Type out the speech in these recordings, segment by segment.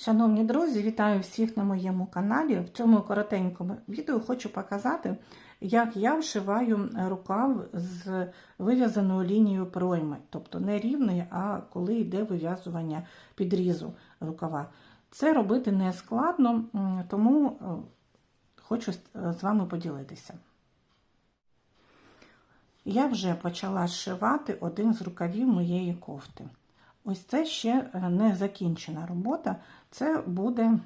Шановні друзі, вітаю всіх на моєму каналі. В цьому коротенькому відео хочу показати, як я вшиваю рукав з вив'язаною лінією пройми, тобто не рівної, а коли йде вив'язування підрізу рукава. Це робити не складно, тому е, хочу з з вами поділитися. Я вже почала зшивати один з рукавів моєї кофти. Ось це ще е, не закінчена робота, це буде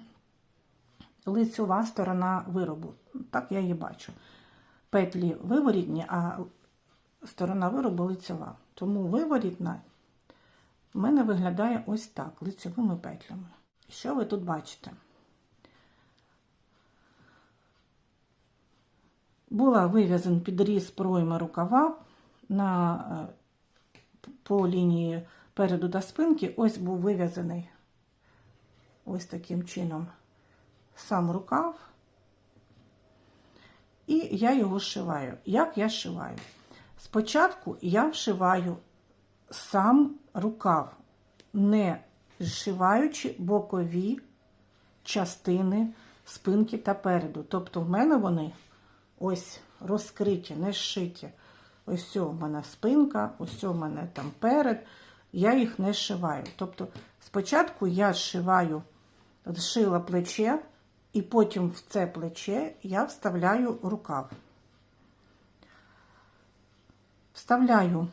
лицьова сторона виробу. Так я її бачу. Петлі виворітні, а сторона виробу лицьова. Тому виворітна в мене виглядає ось так, лицьовими петлями. Що ви тут бачите? Була вив'язан підріз пройми рукава на, е, по лінії переду та спинки. Ось був вив'язаний ось таким чином сам рукав. І я його зшиваю. Як я зшиваю? Спочатку я вшиваю сам рукав, не зшиваючи бокові частини спинки та переду. Тобто в мене вони ось розкриті, не зшиті. Ось у мене спинка, ось у мене там перед. Я їх не зшиваю. Тобто, спочатку я зшиваю, зшила плече, і потім в це плече я вставляю рукав. Вставляю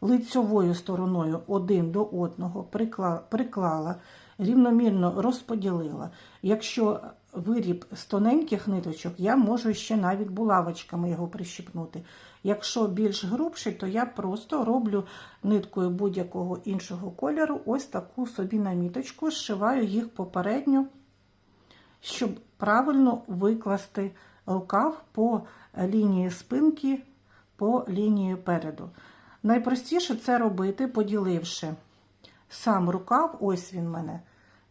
лицьовою стороною один до одного, приклала, рівномірно розподілила. Якщо виріб з тоненьких ниточок, я можу ще навіть булавочками його прищипнути. Якщо більш грубший, то я просто роблю ниткою будь-якого іншого кольору ось таку собі наміточку, зшиваю їх попередньо, щоб правильно викласти рукав по лінії спинки, по лінії переду. Найпростіше це робити, поділивши сам рукав, ось він мене,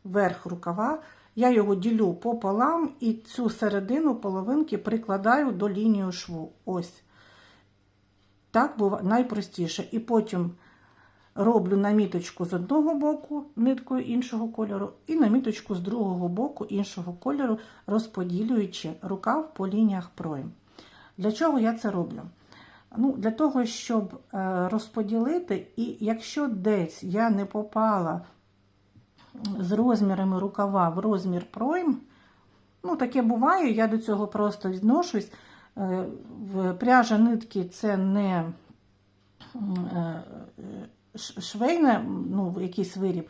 верх рукава. Я його ділю пополам і цю середину половинки прикладаю до лінії шву. Ось. Так буває найпростіше. І потім роблю наміточку з одного боку ниткою іншого кольору, і наміточку з другого боку іншого кольору, розподілюючи рукав по лініях пройм. Для чого я це роблю? Ну, Для того, щоб розподілити, і якщо десь я не попала з розмірами рукава в розмір пройм, ну, таке буває, я до цього просто відношусь. В пряжа нитки це не швейне, ну, якийсь виріб,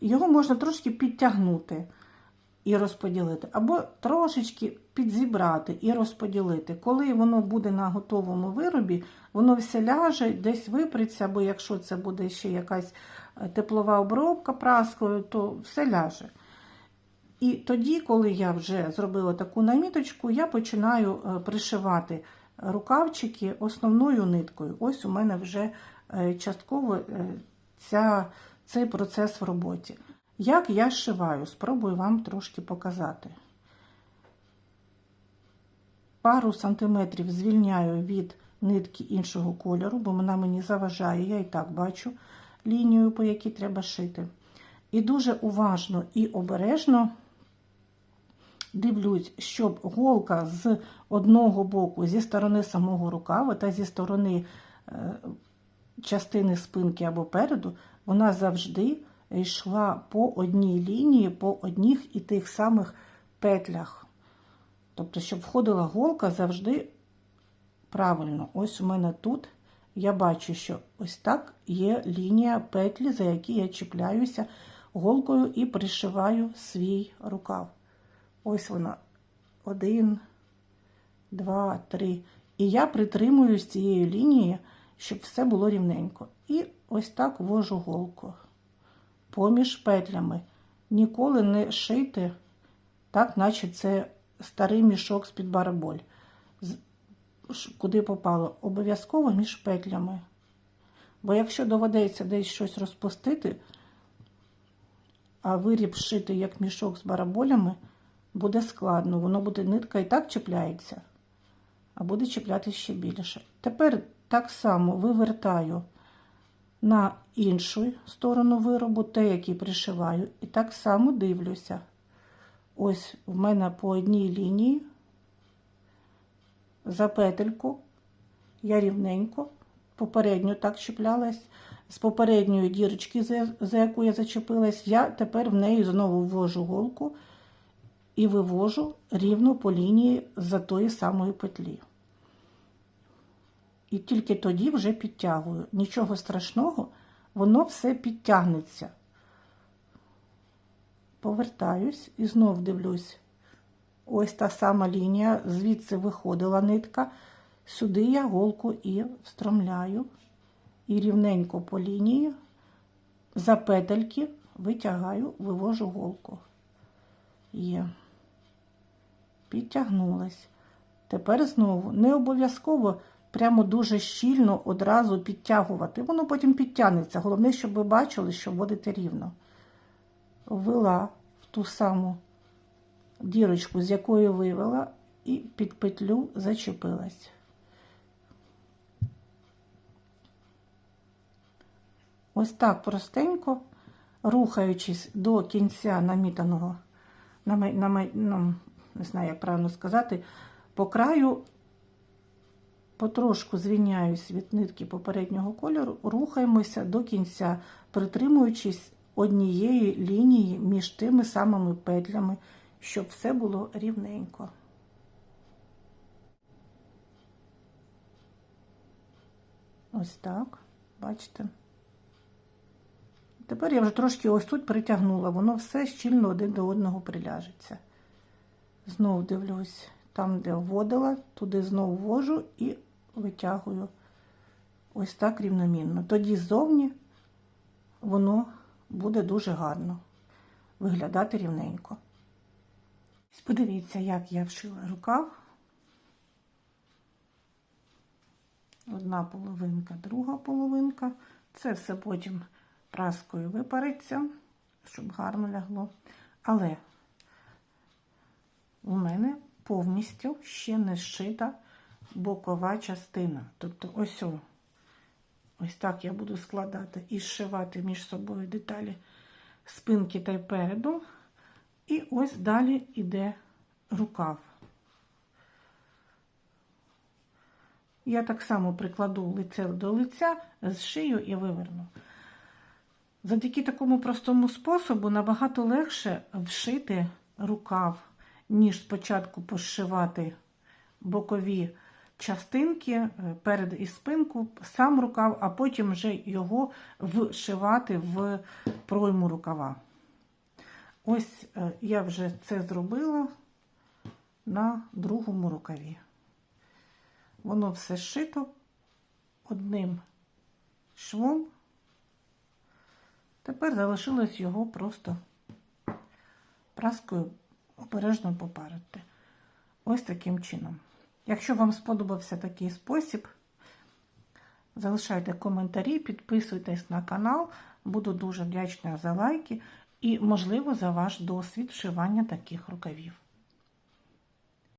його можна трошки підтягнути і розподілити, або трошечки підзібрати і розподілити. Коли воно буде на готовому виробі, воно все ляже, десь виприться, або якщо це буде ще якась теплова обробка праскою, то все ляже. І тоді, коли я вже зробила таку наміточку, я починаю пришивати рукавчики основною ниткою. Ось у мене вже частково ця, цей процес в роботі. Як я зшиваю, спробую вам трошки показати. Пару сантиметрів звільняю від нитки іншого кольору, бо вона мені заважає, я і так бачу лінію, по якій треба шити. І дуже уважно і обережно дивлюсь, щоб голка з одного боку, зі сторони самого рукава та зі сторони частини спинки або переду, вона завжди йшла по одній лінії, по одніх і тих самих петлях. Тобто, щоб входила голка завжди правильно. Ось у мене тут я бачу, що ось так є лінія петлі, за які я чіпляюся голкою і пришиваю свій рукав. Ось вона. Один, два, три. І я притримуюсь цієї лінії, щоб все було рівненько. І ось так ввожу голку поміж петлями. Ніколи не шийте, так, наче це старий мішок з-під бараболь. Куди попало? Обов'язково між петлями. Бо якщо доведеться десь щось розпустити, а виріб шити як мішок з бараболями, буде складно. Воно буде нитка і так чіпляється, а буде чіплятися ще більше. Тепер так само вивертаю на іншу сторону виробу, те, який пришиваю, і так само дивлюся. Ось в мене по одній лінії за петельку я рівненько, попередньо так чіплялась, з попередньої дірочки, за, яку я зачепилась, я тепер в неї знову ввожу голку і вивожу рівно по лінії за тої самої петлі. І тільки тоді вже підтягую. Нічого страшного, воно все підтягнеться. Повертаюсь і знов дивлюсь. Ось та сама лінія, звідси виходила нитка. Сюди я голку і встромляю. І рівненько по лінії за петельки витягаю, вивожу голку. Є. Підтягнулась. Тепер знову не обов'язково прямо дуже щільно одразу підтягувати. Воно потім підтягнеться. Головне, щоб ви бачили, що вводите рівно. Ввела в ту саму дірочку, з якої вивела, і під петлю зачепилась. Ось так простенько, рухаючись до кінця намітаного, ну, не знаю, як правильно сказати, по краю потрошку звільняюсь від нитки попереднього кольору, рухаємося до кінця, притримуючись однієї лінії між тими самими петлями, щоб все було рівненько. Ось так, бачите. Тепер я вже трошки ось тут притягнула, воно все щільно один до одного приляжеться. Знову дивлюсь, там, де вводила, туди знову ввожу і витягую ось так рівномірно. Тоді ззовні воно буде дуже гарно виглядати рівненько. Подивіться, як я вшила рукав. Одна половинка, друга половинка. Це все потім праскою випариться, щоб гарно лягло. Але у мене повністю ще не зшита бокова частина. Тобто ось о, ось так я буду складати і зшивати між собою деталі спинки та й переду. І ось далі йде рукав. Я так само прикладу лице до лиця, зшию і виверну. Завдяки такому простому способу набагато легше вшити рукав, ніж спочатку пошивати бокові частинки е, перед і спинку, сам рукав, а потім вже його вшивати в пройму рукава. Ось е, я вже це зробила на другому рукаві. Воно все зшито одним швом. Тепер залишилось його просто праскою обережно попарити. Ось таким чином. Якщо вам сподобався такий спосіб, залишайте коментарі, підписуйтесь на канал. Буду дуже вдячна за лайки і, можливо, за ваш досвід вшивання таких рукавів.